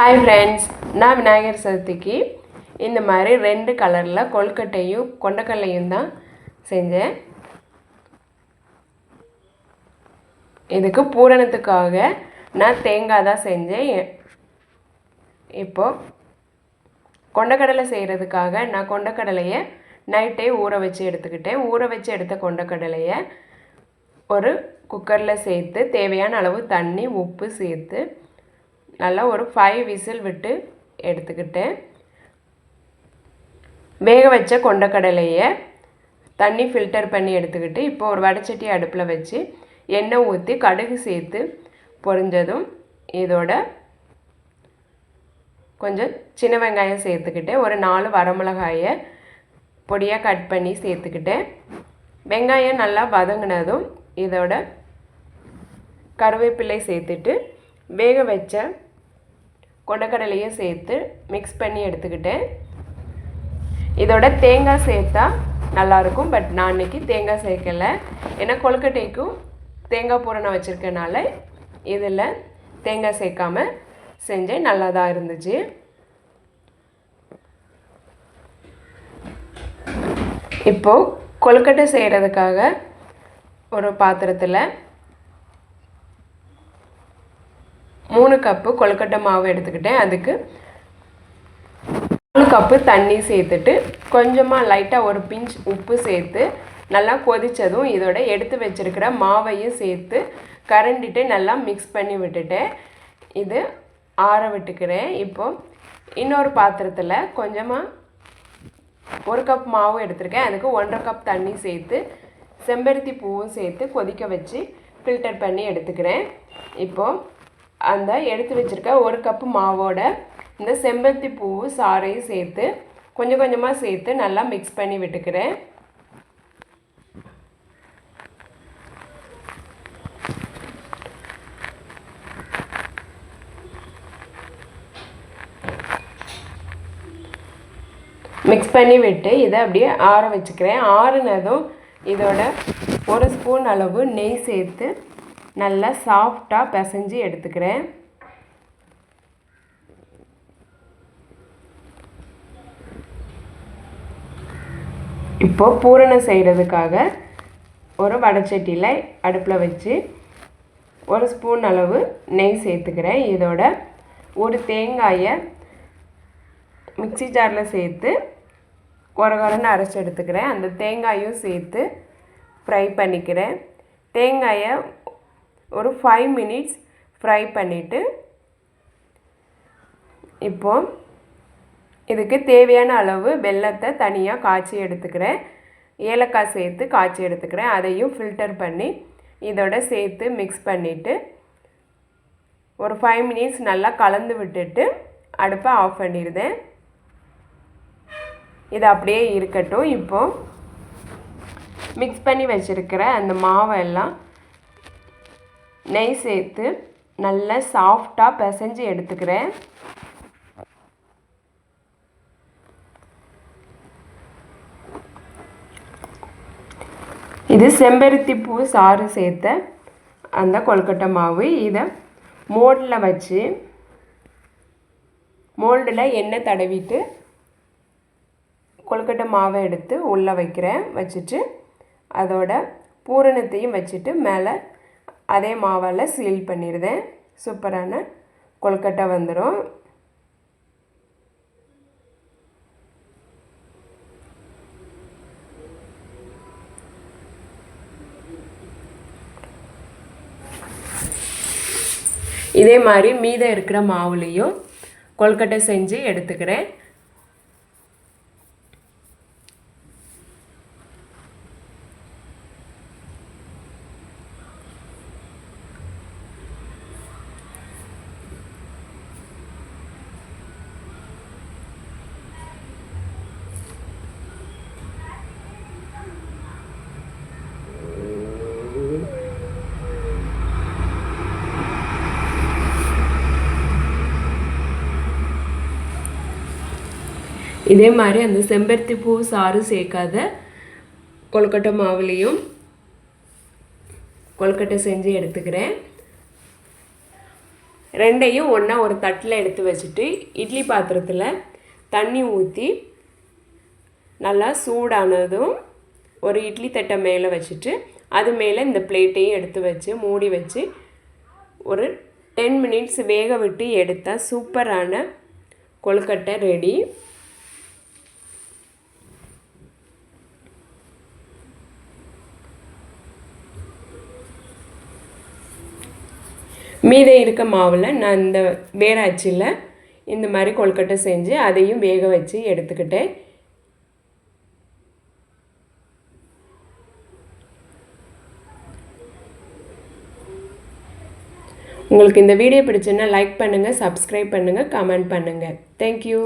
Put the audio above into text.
Hi friends நான் விநாயகர் சதுர்த்திக்கு இந்த மாதிரி ரெண்டு கலரில் கொழுக்கட்டையும் கொண்டக்கடலையும் தான் செஞ்சேன். இதுக்கு பூரணத்துக்காக நான் தேங்காய் தான் செஞ்சேன். இப்போது இப்போ கொண்டக்கடலை செய்கிறதுக்காக நான் கொண்டக்கடலையை நைட்டே ஊற வச்சு எடுத்துக்கிட்டேன். ஊற வச்சு எடுத்த கொண்டக்கடலையை ஒரு குக்கரில் சேர்த்து தேவையான அளவு தண்ணி உப்பு சேர்த்து நல்லா ஒரு ஃபைவ் விசில் விட்டு எடுத்துக்கிட்டேன் வேக வச்ச கொண்டக்கடலையை தண்ணி ஃபில்டர் பண்ணி எடுத்துக்கிட்டு இப்போ ஒரு வடைச்சட்டி அடுப்பில் வச்சு எண்ணெய் ஊற்றி கடுகு சேர்த்து பொரிஞ்சதும் இதோட கொஞ்சம் சின்ன வெங்காயம் சேர்த்துக்கிட்டேன் ஒரு நாலு வரமிளகாயை பொடியாக கட் பண்ணி சேர்த்துக்கிட்டேன் வெங்காயம் நல்லா வதங்கினதும் இதோட கருவேப்பிலை சேர்த்துட்டு வேக வச்ச கொண்டக்கடலையே சேர்த்து மிக்ஸ் பண்ணி எடுத்துக்கிட்டேன். இதோட தேங்காய் சேர்த்தா நல்லாயிருக்கும் பட் நான் இன்னைக்கு தேங்காய் சேர்க்கல. ஏன்னா கொழுக்கட்டைக்கும் தேங்காய் பூரணம் வச்சுருக்கனால இதில் தேங்காய் சேர்க்காம செஞ்சேன் நல்லா தான் இருந்துச்சு. இப்போது கொழுக்கட்டை செய்கிறதுக்காக ஒரு பாத்திரத்தில் மூணு கப்பு கொழுக்கட்டை மாவு எடுத்துக்கிட்டேன். அதுக்கு மூணு கப்பு தண்ணி சேர்த்துட்டு கொஞ்சமாக லைட்டாக ஒரு பிஞ்ச் உப்பு சேர்த்து நல்லா கொதித்ததும் இதோட எடுத்து வச்சிருக்கிற மாவையும் சேர்த்து கரண்டிட்டு நல்லா மிக்ஸ் பண்ணி விட்டுட்டேன். இது ஆற விட்டுக்கிறேன். இப்போ இன்னொரு பாத்திரத்தில் கொஞ்சமாக ஒரு கப் மாவு எடுத்திருக்கேன். அதுக்கு ஒன்றரை கப் தண்ணி சேர்த்து செம்பருத்தி பூவும் சேர்த்து கொதிக்க வச்சு ஃபில்டர் பண்ணி எடுத்துக்கிறேன். இப்போது அந்த எடுத்து வச்சுருக்க ஒரு கப்பு மாவோட இந்த செம்பருத்தி பூவு சாறையும் சேர்த்து கொஞ்சம் கொஞ்சமாக சேர்த்து நல்லா மிக்ஸ் பண்ணி விட்டுக்கிறேன். மிக்ஸ் பண்ணி விட்டு இதை அப்படியே ஆற வச்சுக்கிறேன். ஆறுனதும் இதோட ஒரு ஸ்பூன் அளவு நெய் சேர்த்து நல்லா சாஃப்டாக பிசைஞ்சு எடுத்துக்கிறேன். இப்போது பூரணம் செய்கிறதுக்காக ஒரு வடைச்சட்டியில் அடுப்பில் வச்சு ஒரு ஸ்பூன் அளவு நெய் சேர்த்துக்கிறேன். இதோட ஒரு தேங்காயை மிக்சி ஜாரில் சேர்த்து குறை அரைச்சி எடுத்துக்கிறேன். அந்த தேங்காயும் சேர்த்து ஃப்ரை பண்ணிக்கிறேன். தேங்காயை ஒரு ஃபைவ் மினிட்ஸ் ஃப்ரை பண்ணிவிட்டு இப்போ இதுக்கு தேவையான அளவு வெல்லத்தை தனியாக காய்ச்சி எடுத்துக்கிறேன். ஏலக்காய் சேர்த்து காய்ச்சி எடுத்துக்கிறேன். அதையும் ஃபில்டர் பண்ணி இதோட சேர்த்து மிக்ஸ் பண்ணிவிட்டு ஒரு ஃபைவ் மினிட்ஸ் நல்லா கலந்து விட்டுட்டு அடுப்பை ஆஃப் பண்ணிடுதேன் இது அப்படியே இருக்கட்டும். இப்போது மிக்ஸ் பண்ணி வச்சுருக்கிற அந்த மாவை எல்லாம் நெய் சேர்த்து நல்லா சாஃப்டாக பிசைஞ்சு எடுத்துக்கிறேன். இது செம்பருத்தி பூ சாறு சேர்த்த அந்த கொழுக்கட்டை மாவு. இதை மோல்டில் வச்சு மோல்டில் எண்ணெய் தடவிட்டு கொழுக்கட்டை மாவை எடுத்து உள்ளே வைக்கிறேன். வச்சுட்டு அதோட பூரணத்தையும் வச்சுட்டு மேலே அதே மாவால் சீல் பண்ணிடுதேன் சூப்பரான கொழுக்கட்டை வந்துடும் இதே மாதிரி மீதம் இருக்கிற மாவுலேயும் கொழுக்கட்டை செஞ்சு எடுத்துக்கிறேன். இதே மாதிரி அந்த செம்பருத்தி பூ சாறு சேர்க்காத கொழுக்கட்டை மாவுலேயும் கொழுக்கட்டை செஞ்சு எடுத்துக்கிறேன். ரெண்டையும் ஒன்றா ஒரு தட்டில் எடுத்து வச்சுட்டு இட்லி பாத்திரத்தில் தண்ணி ஊற்றி நல்லா சூடானதும் ஒரு இட்லி தட்டை மேலே வச்சுட்டு அது மேலே இந்த பிளேட்டையும் எடுத்து வச்சு மூடி வச்சு ஒரு டென் மினிட்ஸ் வேக விட்டு எடுத்தால் சூப்பரான கொழுக்கட்டை ரெடி. மீதே இருக்க மாவில் நான் இந்த வேற அச்சில் இந்த மாதிரி கொழுக்கட்டை செஞ்சு அதையும் வேக வச்சு எடுத்துக்கிட்டேன். உங்களுக்கு இந்த வீடியோ பிடிச்சுன்னா லைக் பண்ணுங்கள் சப்ஸ்கிரைப் பண்ணுங்கள் கமெண்ட் பண்ணுங்கள் தேங்க்யூ